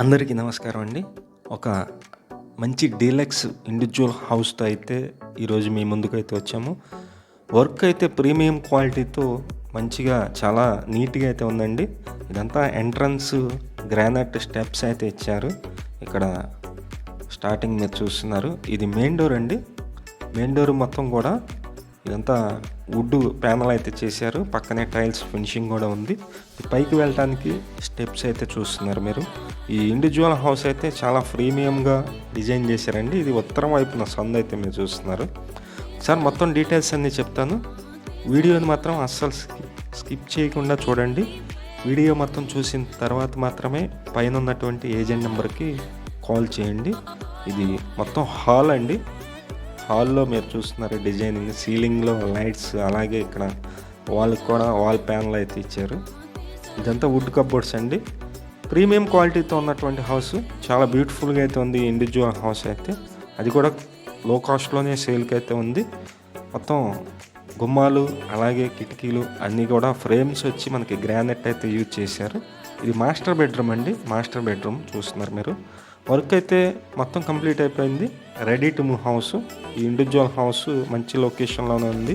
అందరికీ నమస్కారం అండి. ఒక మంచి డీలక్స్ ఇండివిజువల్ హౌస్తో అయితే ఈరోజు మీ ముందుకైతే వచ్చాము. వర్క్ అయితే ప్రీమియం క్వాలిటీతో మంచిగా చాలా నీట్గా అయితే ఉందండి. ఇదంతా ఎంట్రన్స్ గ్రానైట్ స్టెప్స్ అయితే ఇచ్చారు. ఇక్కడ స్టార్టింగ్ మీరు చూస్తున్నారు. ఇది మెయిన్ డోర్ అండి. మెయిన్ డోర్ మొత్తం కూడా ఇదంతా వుడ్ ప్యానల్ అయితే చేశారు. పక్కనే టైల్స్ ఫినిషింగ్ కూడా ఉంది. పైకి వెళ్ళటానికి స్టెప్స్ అయితే చూస్తున్నారు మీరు. ఈ ఇండివిజువల్ హౌస్ అయితే చాలా ప్రీమియంగా డిజైన్ చేశారండి. ఇది ఉత్తరం వైపున సందు అయితే మీరు చూస్తున్నారు. సార్ మొత్తం డీటెయిల్స్ అన్నీ చెప్తాను. వీడియోని మాత్రం అస్సలు స్కిప్ చేయకుండా చూడండి. వీడియో మొత్తం చూసిన తర్వాత మాత్రమే పైన ఉన్నటువంటి ఏజెంట్ నెంబర్కి కాల్ చేయండి. ఇది మొత్తం హాల్ అండి. హాల్లో మీరు చూస్తున్నారు డిజైనింగ్ సీలింగ్లో లైట్స్ అలాగే ఇక్కడ వాళ్ళకి కూడా వాల్ ప్యానల్ అయితే ఇచ్చారు. ఇదంతా వుడ్ కబోర్డ్స్ అండి. ప్రీమియం క్వాలిటీతో ఉన్నటువంటి హౌస్ చాలా బ్యూటిఫుల్గా అయితే ఉంది ఇండివిజువల్ హౌస్ అయితే. అది కూడా లో కాస్ట్లోనే సేల్కి అయితే ఉంది. మొత్తం గుమ్మాలు అలాగే కిటికీలు అన్నీ కూడా ఫ్రేమ్స్ వచ్చి మనకి గ్రానైట్ అయితే యూజ్ చేశారు. ఇది మాస్టర్ బెడ్రూమ్ అండి మాస్టర్ బెడ్రూమ్ చూస్తున్నారు మీరు. వర్క్ అయితే మొత్తం కంప్లీట్ అయిపోయింది. Ready to move house. ఈ ఇండివిజువల్ హౌస్ మంచి లొకేషన్లోనే ఉంది.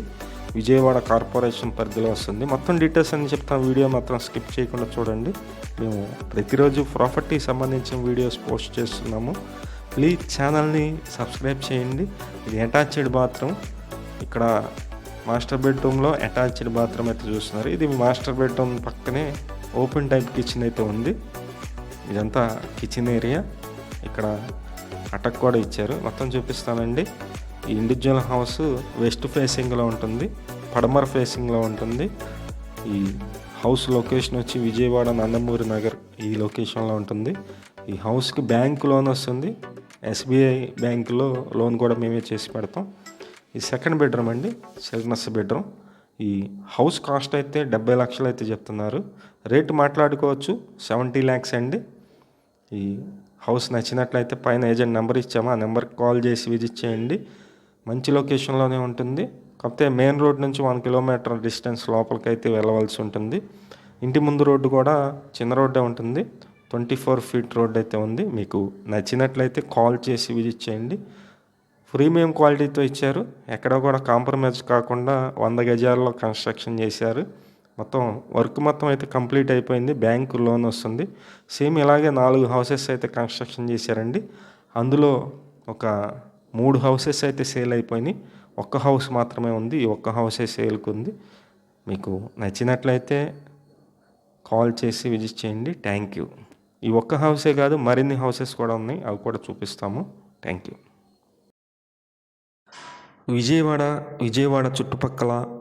విజయవాడ కార్పొరేషన్ పరిధిలో వస్తుంది. మొత్తం డీటెయిల్స్ అని చెప్తాను వీడియో మాత్రం స్కిప్ చేయకుండా చూడండి. మేము ప్రతిరోజు ప్రాపర్టీ సంబంధించిన వీడియోస్ పోస్ట్ చేస్తున్నాము. ప్లీజ్ ఛానల్ని సబ్స్క్రైబ్ చేయండి. ఇది అటాచ్డ్ బాత్రూమ్. ఇక్కడ మాస్టర్ బెడ్రూమ్లో అటాచ్డ్ బాత్రూమ్ అయితే చూస్తున్నారు. ఇది మాస్టర్ బెడ్రూమ్ పక్కనే ఓపెన్ టైప్ కిచెన్ అయితే ఉంది. ఇదంతా కిచెన్ ఏరియా. ఇక్కడ అటక్ కూడా ఇచ్చారు. మొత్తం చూపిస్తానండి. ఈ ఇండివిజువల్ హౌస్ వెస్ట్ ఫేసింగ్లో ఉంటుంది. పడమర ఫేసింగ్లో ఉంటుంది. ఈ హౌస్ లొకేషన్ వచ్చి విజయవాడ నందమూరి నగర్ ఈ లొకేషన్లో ఉంటుంది. ఈ హౌస్కి బ్యాంక్ లోన్ వస్తుంది. ఎస్బీఐ బ్యాంకులో లోన్ కూడా మేమే చేసి పెడతాం. ఈ సెకండ్ బెడ్రూమ్ అండి. చిల్డ్రన్స్ బెడ్రూమ్ ఈ హౌస్ కాస్ట్ అయితే డెబ్బై లక్షలు అయితే చెప్తున్నారు. రేటు మాట్లాడుకోవచ్చు. సెవెంటీ ల్యాక్స్ అండి. ఈ హౌస్ నచ్చినట్లయితే పైన ఏజెంట్ నెంబర్ ఇచ్చాము. ఆ నెంబర్కి కాల్ చేసి విజిట్ చేయండి. మంచి లొకేషన్లోనే ఉంటుంది. కాకపోతే మెయిన్ రోడ్ నుంచి వన్ కిలోమీటర్ డిస్టెన్స్ లోపలికి అయితే వెళ్ళవలసి ఉంటుంది. ఇంటి ముందు రోడ్డు కూడా చిన్న రోడ్డే ఉంటుంది. ట్వంటీ ఫోర్ ఫీట్ రోడ్ అయితే ఉంది. మీకు నచ్చినట్లయితే కాల్ చేసి విజిట్ చేయండి. ప్రీమియం క్వాలిటీతో ఇచ్చారు. ఎక్కడ కూడా కాంప్రమైజ్ కాకుండా వంద గజాల్లో కన్స్ట్రక్షన్ చేశారు. మొత్తం వర్క్ మొత్తం అయితే కంప్లీట్ అయిపోయింది. బ్యాంకు లోన్ వస్తుంది. సేమ్ ఇలాగే నాలుగు హౌసెస్ అయితే కన్స్ట్రక్షన్ చేశారండి. అందులో ఒక మూడు హౌసెస్ అయితే సేల్ అయిపోయినాయి. ఒక్క హౌస్ మాత్రమే ఉంది. ఈ ఒక్క హౌసే సేల్కి ఉంది. మీకు నచ్చినట్లయితే కాల్ చేసి విజిట్ చేయండి. Thank you. ఈ ఒక్క హౌసే కాదు మరిన్ని హౌసెస్ కూడా ఉన్నాయి. అవి కూడా చూపిస్తాము. Thank you. విజయవాడ విజయవాడ చుట్టుపక్కల